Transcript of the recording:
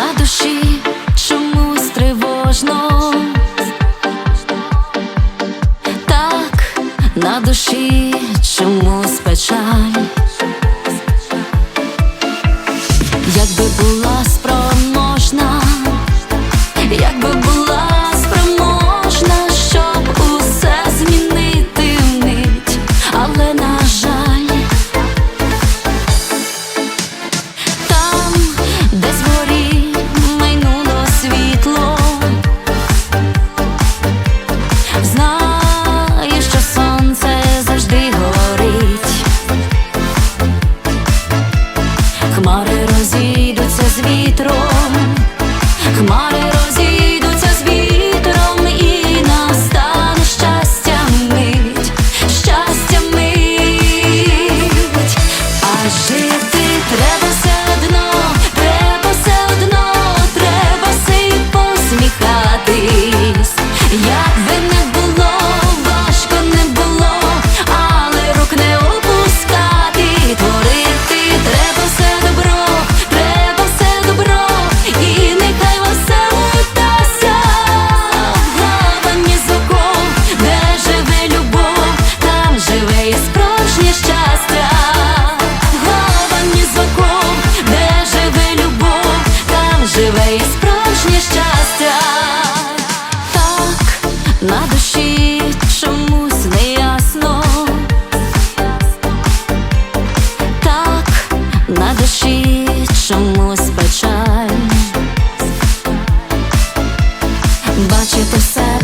на душі чомусь тривожно, так на душі чомусь печаль, якби була. чекає справжнє щастя, так на душі чомусь неясно так на душі чомусь печаль бачити все.